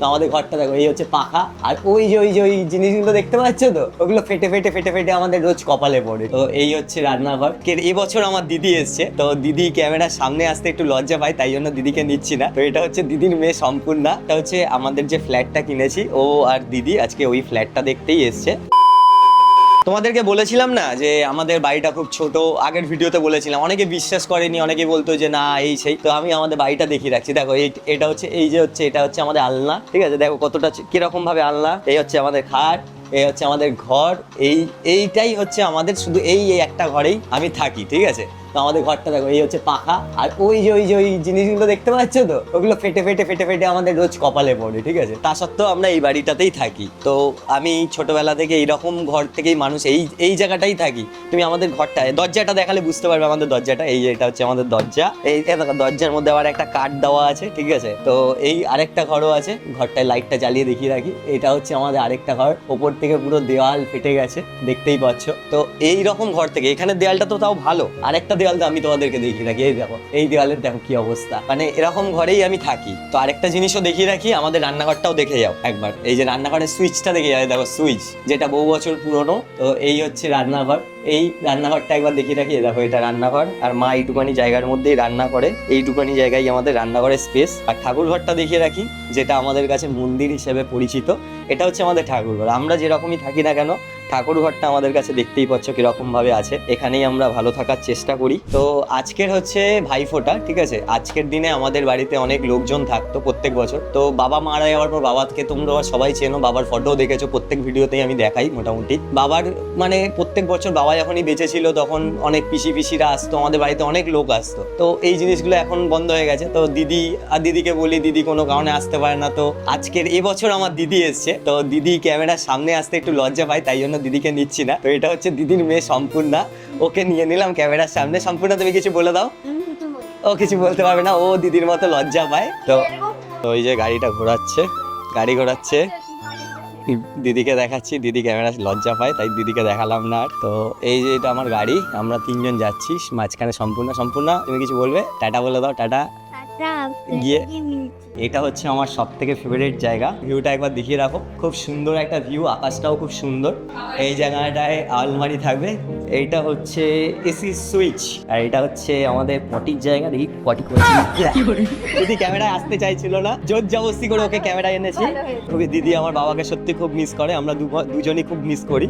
তো আমাদের ঘরটা দেখো, এই হচ্ছে পাখা। আর ওই যে ওই যে, ওই জিনিসগুলো দেখতে পাচ্ছ তো? ওগুলো ফেটে ফেটে ফেটে ফেটে আমাদের রোজ কপালে পড়ে। তো এই হচ্ছে রান্নাঘর। কে এবছর আমার দিদি এসছে। তো দিদি ক্যামেরার সামনে আসতে একটু লজ্জা পাই তাই জন্য দিদিকে নিচ্ছি না। তো এটা হচ্ছে দিদির মেয়ে সম্পূর্ণা। এটা হচ্ছে আমাদের যে ফ্ল্যাটটা কিনেছি, ও আর দিদি আজকে ওই ফ্ল্যাটটা দেখতেই এসছে। তোমাদেরকে বলেছিলাম না যে আমাদের বাড়িটা খুব ছোট? আগের ভিডিওতে বলেছিলাম। অনেকে বিশ্বাস করেনি, অনেকে বলতো যে না, এই সেই। তো আমি আমাদের বাড়িটা দেখিয়ে রাখছি। দেখো, এই, এটা হচ্ছে, এই যে হচ্ছে, এটা হচ্ছে আমাদের আলনা, ঠিক আছে? দেখো কতটা কীরকম ভাবে আলনা। এই হচ্ছে আমাদের খাট, এই হচ্ছে আমাদের ঘর, এই, এইটাই হচ্ছে আমাদের শুধু এই একটা ঘরেই আমি থাকি, ঠিক আছে? তো আমাদের ঘরটা দেখো, এই হচ্ছে পাখা। আর ওই যে ওই যে, ওই জিনিসগুলো দেখতে পাচ্ছ তো, ওগুলো ফেটে ফেটে ফেটে ফেটে আমাদের রোজ কপালে পড়ে, ঠিক আছে? তা সত্ত্বেও আমরা এই বাড়িটাতেই থাকি। তো আমি ছোটবেলা থেকে এইরকম ঘর থেকেই মানুষ এই এই জায়গাটাই থাকি। তুমি আমাদের ঘরটা, দরজাটা দেখালে বুঝতে পারবে আমাদের দরজাটা। এই যে, এটা হচ্ছে আমাদের দরজা। এই দরজার মধ্যে আবার একটা কাঠ দেওয়া আছে, ঠিক আছে? তো এই আরেকটা ঘরও আছে। ঘরটায় লাইটটা জ্বালিয়ে দেখিয়ে রাখি। এটা হচ্ছে আমাদের আরেকটা ঘর। ওপর থেকে পুরো দেওয়াল ফেটে গেছে, দেখতেই পাচ্ছ। তো এই রকম ঘর থেকে, এখানে দেওয়ালটা তো তাও ভালো। আরেকটা দেওয়াল তো আমি তোমাদেরকে দেখিয়ে রাখি এই দেখো, এই দেওয়ালের দেখো কি অবস্থা। মানে এরকম ঘরেই আমি থাকি। তো আরেকটা জিনিসও দেখিয়ে রাখি, আমাদের রান্নাঘরটাও দেখে যাও একবার। এই যে রান্নাঘরের সুইচটা দেখে এই দেখো সুইচ, যেটা বহু বছর পুরনো। তো এই হচ্ছে রান্নাঘর। এই রান্নাঘরটা একবার দেখিয়ে রাখি দেখো এটা রান্নাঘর। আর মা এইটুকানি জায়গার মধ্যেই রান্না করে, এইটুকানি জায়গায় আমাদের রান্নাঘরের স্পেস। আর ঠাকুর ঘরটা দেখিয়ে রাখি, যেটা আমাদের কাছে মন্দির হিসেবে পরিচিত। এটা হচ্ছে আমাদের ঠাকুর ঘর আমরা যেরকমই থাকি না কেন ঠাকুর ঘরটা আমাদের কাছে দেখতেই পাচ্ছ কীরকম ভাবে আছে। এখানেই আমরা ভালো থাকার চেষ্টা করি। তো আজকের হচ্ছে ভাইফোঁটা, ঠিক আছে? আজকের দিনে আমাদের বাড়িতে অনেক লোকজন থাকতো প্রত্যেক বছর। তো বাবা মারা যাওয়ার পর বাবাকে তোমরা সবাই চেনো, বাবার ফটো দেখেছ, প্রত্যেক ভিডিওতেই আমি দেখাই মোটামুটি। বাবার মানে প্রত্যেক বছর বাবা যখনই বেঁচে ছিল তখন অনেক পিসি পিসিরা আসতো, আমাদের বাড়িতে অনেক লোক আসতো। তো এই জিনিসগুলো এখন বন্ধ হয়ে গেছে। তো দিদি আর দিদিকে বলি, দিদি কোনো কারণে আসতে পারে না। তো আজকের এবছর আমার দিদি এসছে। তো দিদি ক্যামেরার সামনে আসতে একটু লজ্জা পায়, তাই জন্য দিদিকে নিচ্ছি না। তো এটা হচ্ছে দিদির মেয়ে সম্পূর্ণা। ওকে নিয়ে নিলাম ক্যামেরার সামনে। সম্পূর্ণা, তুমি কিছু বলে দাও। ও কিছু বলতে পারবে না। ও দিদির মতো লজ্জা পায়। তো ওই যে গাড়িটা ঘোরাচ্ছে, গাড়ি ঘোরাচ্ছে। দিদিকে দেখাচ্ছি। দিদি ক্যামেরা লজ্জা পায়, তাই দিদিকে দেখালাম না। তো এই যে এটা আমার গাড়ি, আমরা তিনজন যাচ্ছি। মাঝখানে সম্পূর্ণ সম্পূর্ণ, তুমি কিছু বলবে? টাটা বলে দাও, টাটা। গিয়ে এটা হচ্ছে আমার সব থেকে ফেভারিট জায়গা। ভিউটা একবার দেখিয়ে রাখো। খুব সুন্দর একটা ভিউ আকাশটাও খুব সুন্দর। এই জায়গাটায় আলমারি থাকবে। এইটা হচ্ছে এসি সুইচ আর এটা হচ্ছে আমাদের পটির জায়গা। দেখি পটি দিদি ক্যামেরায় আসতে চাইছিল না। জোর জবস্তি করে ওকে ক্যামেরায় এনেছি। ওকে দিদি আমার বাবাকে সত্যি খুব মিস করে। আমরা দুজনই খুব মিস করি।